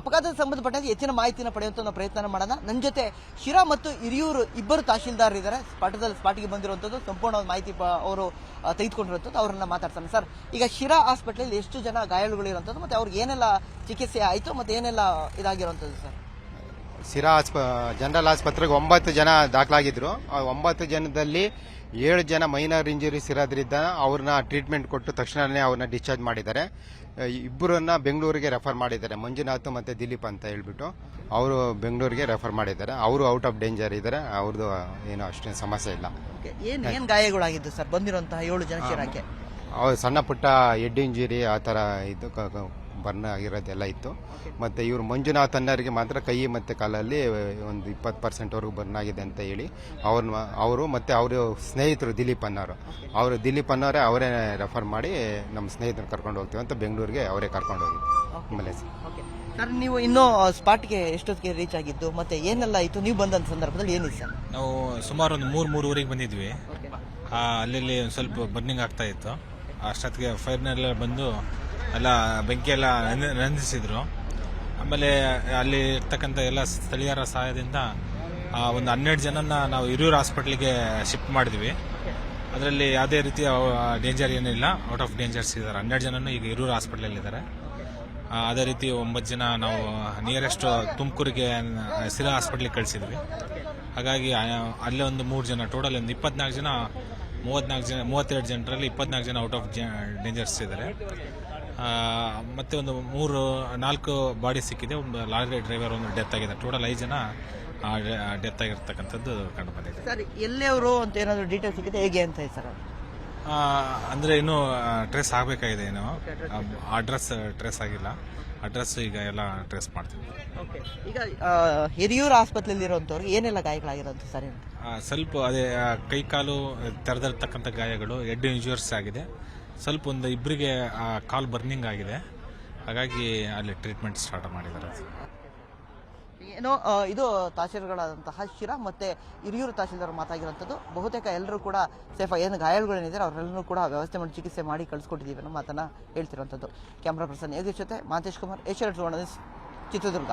ಅಪಘಾತದ ಸಂಬಂಧಪಟ್ಟಂತೆ ಹೆಚ್ಚಿನ ಮಾಹಿತಿನ ಪಡೆಯುವಂತ ಒಂದು ಪ್ರಯತ್ನ ಮಾಡೋಣ. ನನ್ನ ಜೊತೆ ಶಿರಾ ಮತ್ತು ಹಿರಿಯೂರು ಇಬ್ಬರು ತಹಶೀಲ್ದಾರ್ ಇದ್ದಾರೆ. ಸ್ಪಾಟದಲ್ಲಿ ಸ್ಪಾಟಿಗೆ ಬಂದಿರುವಂತದ್ದು ಸಂಪೂರ್ಣ ಮಾಹಿತಿ ಅವರು ತೆಗೆದುಕೊಂಡಿರುವಂಥದ್ದು ಅವರನ್ನ ಮಾತಾಡ್ತಾನೆ ಸರ್, ಈಗ ಶಿರಾ ಹಾಸ್ಪಿಟಲ್ ಎಷ್ಟು ಜನ ಗಾಯಾಳುಗಳಿರುವಂಥದ್ದು ಮತ್ತೆ ಅವ್ರಿಗೆ ಏನೆಲ್ಲ ಚಿಕಿತ್ಸೆ ಆಯಿತು ಮತ್ತೆ ಏನೆಲ್ಲ ಇದಾಗಿರುವಂಥದ್ದು ಸರ್? ಸಿರಾ ಆಸ್ಪ ಜನರಲ್ ಆಸ್ಪತ್ರೆಗೆ ಒಂಬತ್ತು ಜನ ದಾಖಲಾಗಿದ್ರು. ಆ ಒಂಬತ್ತು ಜನದಲ್ಲಿ ಏಳು ಜನ ಮೈನರ್ ಇಂಜುರೀಸ್ ಇರೋದ್ರಿಂದ ಅವ್ರನ್ನ ಟ್ರೀಟ್ಮೆಂಟ್ ಕೊಟ್ಟು ತಕ್ಷಣವೇ ಅವ್ರನ್ನ ಡಿಸ್ಚಾರ್ಜ್ ಮಾಡಿದ್ದಾರೆ. ಇಬ್ಬರನ್ನ ಬೆಂಗಳೂರಿಗೆ ರೆಫರ್ ಮಾಡಿದ್ದಾರೆ. ಮಂಜುನಾಥ್ ಮತ್ತು ದಿಲೀಪ್ ಅಂತ ಹೇಳ್ಬಿಟ್ಟು ಅವರು ಬೆಂಗಳೂರಿಗೆ ರೆಫರ್ ಮಾಡಿದ್ದಾರೆ. ಅವರು ಔಟ್ ಆಫ್ ಡೇಂಜರ್ ಇದ್ದಾರೆ. ಅವ್ರದ್ದು ಏನು ಅಷ್ಟೇನು ಸಮಸ್ಯೆ ಇಲ್ಲ. ಏನು ಏನ್ ಗಾಯಗಳಾಗಿದ್ದು ಸರ್? ಬಂದಿರುವಂತಹ ಏಳು ಜನ ಅವ್ರು ಸಣ್ಣ ಪುಟ್ಟ ಹೆಡ್ ಇಂಜುರಿ ಆ ಥರ ಇದು ಬರ್ನ್ ಆಗಿರೋದೆಲ್ಲ ಇತ್ತು. ಮತ್ತು ಇವರು ಮಂಜುನಾಥ್ ಅನ್ನೋರಿಗೆ ಮಾತ್ರ ಕೈ ಮತ್ತು ಕಾಲಲ್ಲಿ ಒಂದು ಇಪ್ಪತ್ತು ಪರ್ಸೆಂಟ್ವರೆಗೂ ಬರ್ನ್ ಆಗಿದೆ ಅಂತ ಹೇಳಿ ಅವ್ರನ್ನ ಅವರು ಮತ್ತು ಅವರು ಸ್ನೇಹಿತರು ದಿಲೀಪ್ ಅನ್ನೋರು ಅವರು ದಿಲೀಪ್ ಅನ್ನೋರೇ ಅವರೇ ರೆಫರ್ ಮಾಡಿ ನಮ್ಮ ಸ್ನೇಹಿತರು ಕರ್ಕೊಂಡು ಹೋಗ್ತೀವಿ ಅಂತ ಬೆಂಗಳೂರಿಗೆ ಅವರೇ ಕರ್ಕೊಂಡು ಹೋಗಿ ಆಮೇಲೆ ಸರ್ ನೀವು ಇನ್ನೂ ಸ್ಪಾಟ್ಗೆ ಎಷ್ಟೊತ್ತಿಗೆ ರೀಚ್ ಆಗಿದ್ದು? ಮತ್ತೆ ಏನೆಲ್ಲ ಇತ್ತು ನೀವು ಬಂದಂತ ಸಂದರ್ಭದಲ್ಲಿ ಏನಿದೆ ಸರ್? ನಾವು ಸುಮಾರು ಒಂದು ಮೂರು ಮೂರುವರೆಗೆ ಬಂದಿದ್ವಿ. ಆ, ಅಲ್ಲಲ್ಲಿ ಒಂದು ಸ್ವಲ್ಪ ಬರ್ನಿಂಗ್ ಆಗ್ತಾ ಇತ್ತು. ಅಷ್ಟೊತ್ತಿಗೆ ಫೈರ್ನೆಲ್ಲ ಬಂದು ಎಲ್ಲ ಬೆಂಕಿ ಎಲ್ಲ ನಂದಿ- ನಂದಿಸಿದ್ರು ಆಮೇಲೆ ಅಲ್ಲಿ ಇರ್ತಕ್ಕಂಥ ಎಲ್ಲ ಸ್ಥಳೀಯರ ಸಹಾಯದಿಂದ ಒಂದು ಹನ್ನೆರಡು ಜನನ ನಾವು ಹಿರಿಯೂರು ಹಾಸ್ಪಿಟ್ಲಿಗೆ ಶಿಫ್ಟ್ ಮಾಡಿದ್ವಿ. ಅದರಲ್ಲಿ ಯಾವುದೇ ರೀತಿಯ ಡೇಂಜರ್ ಏನಿಲ್ಲ ಔಟ್ ಆಫ್ ಡೇಂಜರ್ಸ್ ಇದ್ದಾರೆ. ಹನ್ನೆರಡು ಜನನು ಈಗ ಹಿರಿಯೂರು ಹಾಸ್ಪಿಟ್ಲಲ್ಲಿ ಇದ್ದಾರೆ. ಅದೇ ರೀತಿ ಒಂಬತ್ತು ಜನ ನಾವು ನಿಯರೆಸ್ಟ್ ತುಮಕೂರಿಗೆ ಸಿರಾ ಹಾಸ್ಪಿಟ್ಲಿಗೆ ಕಳಿಸಿದ್ವಿ. ಹಾಗಾಗಿ ಅಲ್ಲೇ ಒಂದು ಮೂರು ಜನ ಟೋಟಲ್ ಒಂದು ಇಪ್ಪತ್ನಾಲ್ಕು ಜನ, ಮೂವತ್ನಾಲ್ಕು ಜನ, ಮೂವತ್ತೆರಡು ಜನರಲ್ಲಿ ಇಪ್ಪತ್ನಾಲ್ಕು ಜನ ಔಟ್ ಆಫ್ ಡೇಂಜರ್ಸ್ ಇದ್ದಾರೆ. ಮತ್ತೆ ಒಂದು ಮೂರು ನಾಲ್ಕು ಬಾಡಿ ಸಿಕ್ಕಿದೆ. ಒಂದು ಲಾರಿ ಡ್ರೈವರ್ ಒಂದು ಡೆತ್ ಆಗಿದೆ. ಟೋಟಲ್ ಐದು ಜನ ಡೆತ್ ಆಗಿರ್ತಕ್ಕಂಥದ್ದು ಕಂಡು ಬಂದಿದೆ. ಸರ್ ಎಲ್ಲಿಯವರು ಅಂತ ಏನಾದರೂ ಡೀಟೇಲ್ ಸಿಕ್ಕಿದೆ ಹೇಗೆ ಅಂತ ಹೇಳಿ ಸರ್? ಅಂದರೆ ಇನ್ನೂ ಟ್ರೇಸ್ ಆಗಬೇಕಾಗಿದೆ ಏನು. ಅಡ್ರೆಸ್ ಟ್ರೇಸ್ ಆಗಿಲ್ಲ. ಅಡ್ರೆಸ್ ಈಗ ಎಲ್ಲ ಟ್ರೇಸ್ ಮಾಡ್ತೀವಿ ಈಗ ಹಿರಿಯೂರು ಆಸ್ಪತ್ರೆಯಲ್ಲಿ ಇರುವಂತವ್ರಿಗೆ ಏನೆಲ್ಲ ಗಾಯಗಳಾಗಿರೋದು ಸರ್? ಸ್ವಲ್ಪ ಅದೇ ಕೈ ಕಾಲು ತೆರೆದಿರ್ತಕ್ಕಂಥ ಗಾಯಗಳು ಹೆಡ್ ಇಂಜುರ್ಸ್ ಆಗಿದೆ. ಸ್ವಲ್ಪ ಒಂದು ಇಬ್ಬರಿಗೆ ಕಾಲ್ ಬರ್ನಿಂಗ್ ಆಗಿದೆ. ಹಾಗಾಗಿ ಅಲ್ಲಿ ಟ್ರೀಟ್ಮೆಂಟ್ ಸ್ಟಾರ್ಟ್ ಮಾಡಿದ್ದಾರೆ. ಏನೋ ಇದು ತಹಶೀಲ್ಗಳಾದಂತಹ ಶಿರಾ ಮತ್ತೆ ಹಿರಿಯೂರು ತಹಶೀಲ್ದಾರ್ ಮಾತಾಗಿರುವಂಥದ್ದು. ಬಹುತೇಕ ಎಲ್ಲರೂ ಕೂಡ ಸೇಫ್ ಏನು ಗಾಯಾಳುಗಳೇನಿದ್ದಾರೆ ಅವರೆಲ್ಲರೂ ಕೂಡ ವ್ಯವಸ್ಥೆ ಮಾಡಿ ಚಿಕಿತ್ಸೆ ಮಾಡಿ ಕಳಿಸ್ಕೊಟ್ಟಿದ್ದೀವಿ ಅನ್ನೋ ಮಾತನ್ನು ಹೇಳ್ತಿರುವಂಥದ್ದು. ಕ್ಯಾಮ್ರಾ ಪರ್ಸನ್ ಯೋಗೇಶ್ ಜೊತೆ ಮಾತೇಶ್ ಕುಮಾರ್, ಏಷ್ಯಾ ಚಿತ್ರದುರ್ಗ.